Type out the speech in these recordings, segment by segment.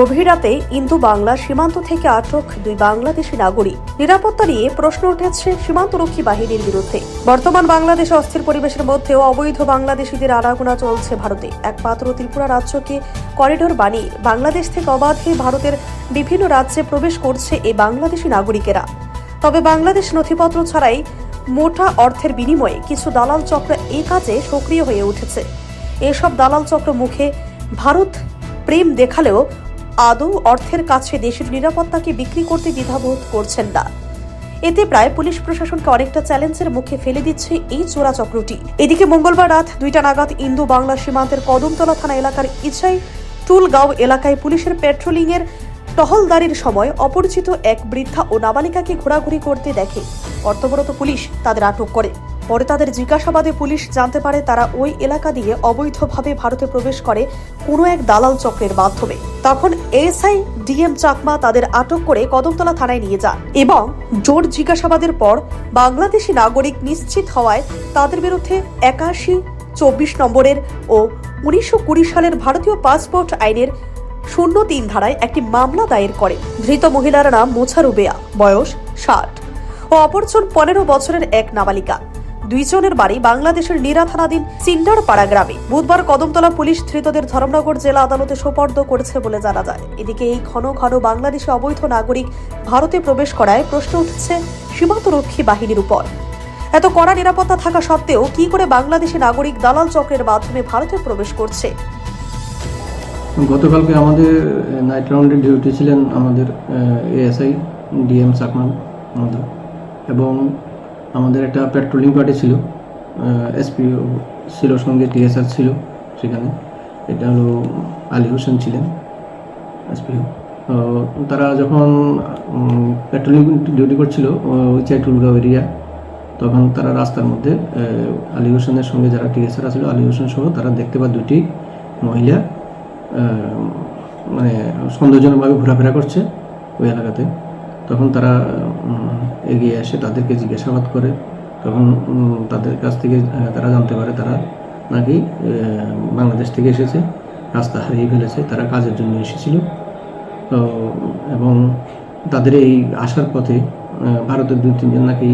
গভীর রাতে ইন্দো বাংলা সীমান্ত থেকে আটক দুই বাংলাদেশি নাগরিক। নিরাপত্তা নিয়ে প্রশ্ন উঠেছে সীমান্তরক্ষী বাহিনীর বিরুদ্ধে। বর্তমান বাংলাদেশে অস্থির পরিবেশের মধ্যেও অবৈধ বাংলাদেশিদের আনাগোনা চলছে ভারতে। একমাত্র ত্রিপুরা রাজ্যকে করিডোর বানিয়ে বাংলাদেশ থেকে অবাধে ভারতের বিভিন্ন রাজ্যে প্রবেশ করছে এই বাংলাদেশি নাগরিকেরা। তবে বাংলাদেশ নথিপত্র ছাড়াই মোটা অর্থের বিনিময়ে কিছু দালাল চক্র এই কাজে সক্রিয় হয়ে উঠেছে। এসব দালাল চক্র মুখে ভারত প্রেম দেখালেও আদৌ অর্থের কাছে দেশের নিরাপত্তাকে বিক্রি করতে দ্বিধাবোধ করছেন না। এতে প্রায় পুলিশ প্রশাসনকে অনেকটা চ্যালেঞ্জের মুখে ফেলে দিচ্ছে এই চোরা চক্রটি। এদিকে মঙ্গলবার রাত দুইটা নাগাদ ইন্দো বাংলা সীমান্তের কদমতলা থানা এলাকার ইছাই টুলগাঁও এলাকায় পুলিশের পেট্রোলিং এর টহলদারির সময় অপরিচিত এক বৃদ্ধা ও নাবালিকাকে ঘোরাঘুরি করতে দেখে। কর্তব্যরত পুলিশ তাদের আটক করে। পরে তাদের জিজ্ঞাসাবাদে পুলিশ জানতে পারে তারা ওই এলাকা দিয়ে অবৈধভাবে ভারতে প্রবেশ করে কোনো এক দালাল চক্রের মাধ্যমে। তখন এসআই ডিএম চাকমা তাদের আটক করে কদমতলা থানায় নিয়ে যান এবং জোর জিজ্ঞাসাবাদের পর বাংলাদেশি নাগরিক নিশ্চিত হওয়ায় তাদের বিরুদ্ধে একাশি, চব্বিশ নম্বরের ও উনিশশো কুড়ি সালের ভারতীয় পাসপোর্ট আইনের শূন্য তিন ধারায় একটি মামলা দায়ের করে। ধৃত মহিলার নাম মোছারুবেয়া বয়স ষাট। ও অপরজন পনেরো বছরের এক নাবালিকা। দুইজনের বাড়ি বাংলাদেশের নীরা থানাধীন সিন্ডারপাড়া গ্রামে। বুধবার কদমতলা পুলিশ ধৃতদের ধর্মনগর জেলা আদালতে সোপর্দ করেছে বলে জানা যায়। এদিকে এই ঘন ঘন বাংলাদেশে অবৈধ নাগরিক ভারতে প্রবেশ করায় প্রশ্ন উঠছে সীমান্তরক্ষী বাহিনীর উপর। এত কড়া নিরাপত্তা থাকা সত্ত্বেও কি করে বাংলাদেশি নাগরিক দালাল চক্রের মাধ্যমে ভারতে প্রবেশ করছে? গতকালকে আমাদের নাইট রাউন্ডে ডিউটি ছিলেন আমাদের এএসআই ডিএম সাকমান এবং আমাদের একটা পেট্রোলিং পার্টি ছিল এসপি ছিল সঙ্গে টিএসআর ছিল সেখানে। এটা হলো আলী হোসেন ছিলেন এসপিও তারা যখন পেট্রোলিং ডিউটি করছিল ওই চাই টুলগাঁও এরিয়া তখন তারা রাস্তার মধ্যে আলী হোসেনের সঙ্গে যারা টিএসআর ছিল, আলী হোসেন সহ তারা দেখতে পায় দুটি মহিলা মানে সন্দেহজনকভাবে ঘোরাফেরা করছে ওই এলাকাতে। তখন তারা এগিয়ে আসে তাদেরকে জিজ্ঞাসাবাদ করে। তখন তাদের কাছ থেকে তারা জানতে পারে তারা নাকি বাংলাদেশ থেকে এসেছে, রাস্তা হারিয়ে ফেলেছে, তারা কাজের জন্য এসেছিল। তো, এবং তাদের এই আসার পথে ভারতের দুই, তিনজন নাকি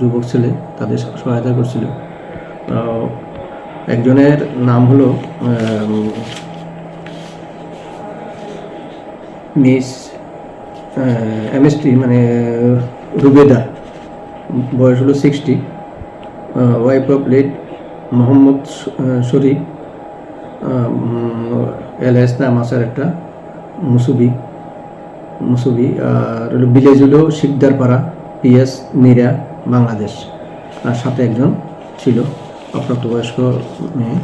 যুবক ছেলে তাদের সহায়তা করছিল। একজনের নাম হলো মিস এমএসটি মানে রুবেদা। বয়স হলো sixty wife of late Mohammad Sharif LS নাম আছে আর একটা মুসুবি মুসুবি, আর ভিলেজ হলো শিকদারপাড়া পিএস নিরা বাংলাদেশ। আর সাথে একজন ছিল অপ্রাপ্তবয়স্ক মেয়ে।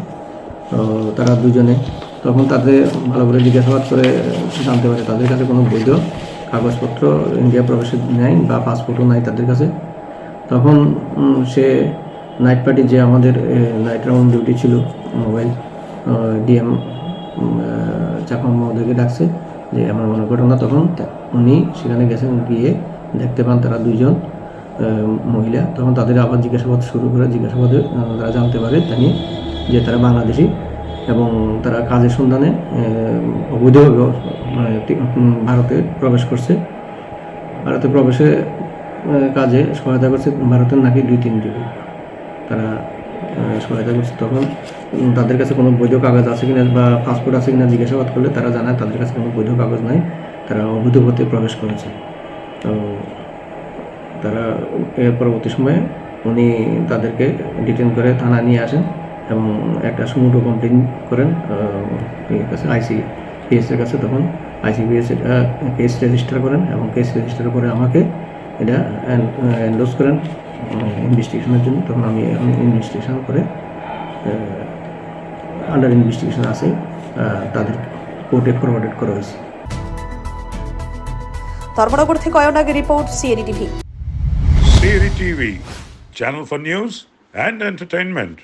তো তারা দুজনে, তখন তাদের ভালো করে জিজ্ঞাসাবাদ করে জানতে পারে তাদের কাছে কোনো বৈধ কাগজপত্র ইন্ডিয়া প্রবেশের নেই বা পাসপোর্টও নাই তাদের কাছে। তখন সে নাইট পার্টি যে আমাদের নাইট রাউন্ড ডিউটি ছিল, মোবাইল ডিএম চাকমা মহোদয়কে ডাকছে যে আমার মনে ঘটনা। তখন উনি সেখানে গেছেন, গিয়ে দেখতে পান তারা দুইজন মহিলা। তখন তাদের আবার জিজ্ঞাসাবাদ শুরু করে, জিজ্ঞাসাবাদে তারা জানতে পারে জানি যে তারা বাংলাদেশি। এবং তারা কাজের সন্ধানে অবৈধভাবে মানে ভারতে প্রবেশ করছে। ভারতে প্রবেশে কাজে সহায়তা করছে ভারতের নাকি দুই তিন যুবক। তারা সহায়তা করছে। তখন তাদের কাছে কোনো বৈধ কাগজ আছে কিনা বা পাসপোর্ট আছে কিনা জিজ্ঞাসাবাদ করলে তারা জানায় তাদের কাছে কোনো বৈধ কাগজ নাই। তারা অবৈধ পথে প্রবেশ করেছে। তো, তারা পরবর্তী সময়ে উনি তাদেরকে ডিটেন করে থানা নিয়ে আসেন। এবং একটা সুমুটো কমপ্লেন করেন এর কাছে আইসি পিএসের কাছে তখন আইসিপিএস কেস রেজিস্টার করেন এবং কেস রেজিস্টার করে আমাকে এটা এন্ডোজ করেন ইনভেস্টিগেশনের জন্য। তখন আমি ইনভেস্টিগেশন করে আন্ডার ইনভেস্টিগেশন আছে তাদের কোর্টে ফরওয়ার্ডেড করা হয়েছে। ধর্মনগর থেকে অয়নাগের report CAD TV Siri TV channel for news and entertainment.